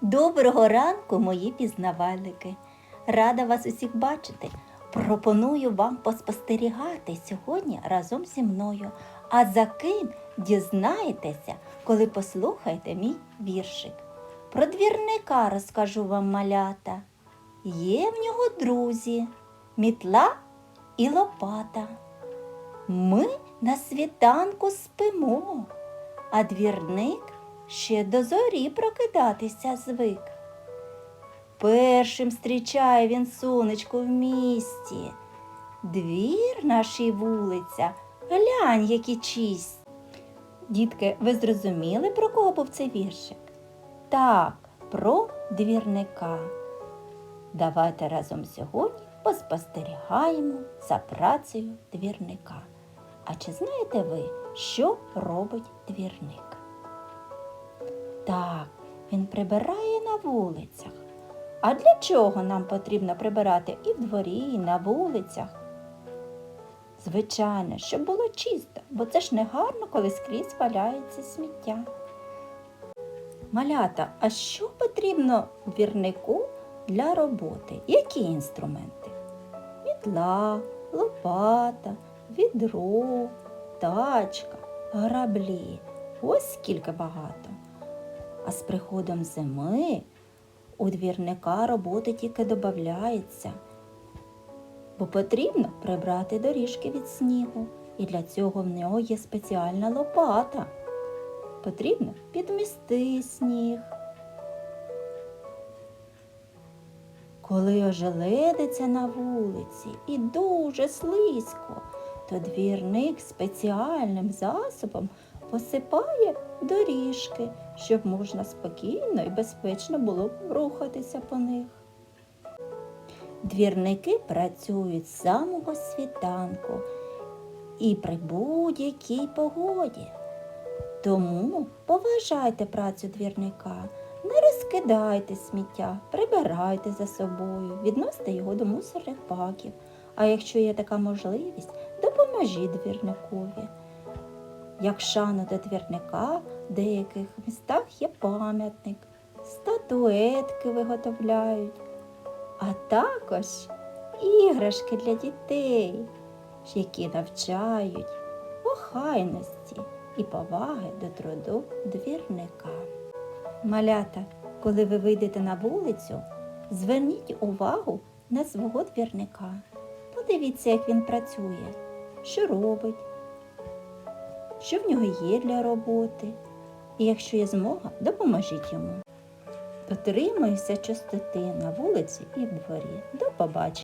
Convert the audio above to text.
Доброго ранку, мої пізнавальники! Рада вас усіх бачити. Пропоную вам поспостерігати сьогодні разом зі мною. А за ким дізнаєтеся, коли послухаєте мій віршик. Про двірника розкажу вам малята. Є в нього друзі, мітла і лопата. Ми на світанку спимо, а двірник ще до зорі прокидатися звик. Першим зустрічає він сонечко в місті. Двір наш і вулиця, глянь, які чисть. Дітки, ви зрозуміли, про кого був цей віршик? Так, про двірника. Давайте разом сьогодні поспостерігаємо за працею двірника. А чи знаєте ви, що робить двірник? Так, він прибирає на вулицях. А для чого нам потрібно прибирати і в дворі, і на вулицях? Звичайно, щоб було чисто, бо це ж не гарно, коли скрізь валяється сміття. Малята, а що потрібно двірнику для роботи? Які інструменти? Мітла, лопата, відро, тачка, граблі. Ось скільки багато. А з приходом зими у двірника роботи тільки додається, бо потрібно прибрати доріжки від снігу, і для цього в нього є спеціальна лопата. Потрібно підмісти сніг. Коли ожеледиться на вулиці і дуже слизько, то двірник спеціальним засобом посипає доріжки, щоб можна спокійно і безпечно було рухатися по них. Двірники працюють з самого світанку і при будь-якій погоді. Тому поважайте працю двірника, не розкидайте сміття, прибирайте за собою, відносите його до мусорних баків. А якщо є така можливість, допоможіть двірникові. Як шану до двірника, в деяких містах є пам'ятник, статуетки виготовляють, а також іграшки для дітей, які навчають охайності і поваги до труду двірника. Малята, коли ви вийдете на вулицю, зверніть увагу на свого двірника. Подивіться, як він працює, що робить, що в нього є для роботи. І якщо є змога, допоможіть йому. Дотримуйся чистоти на вулиці і в дворі. До побачення!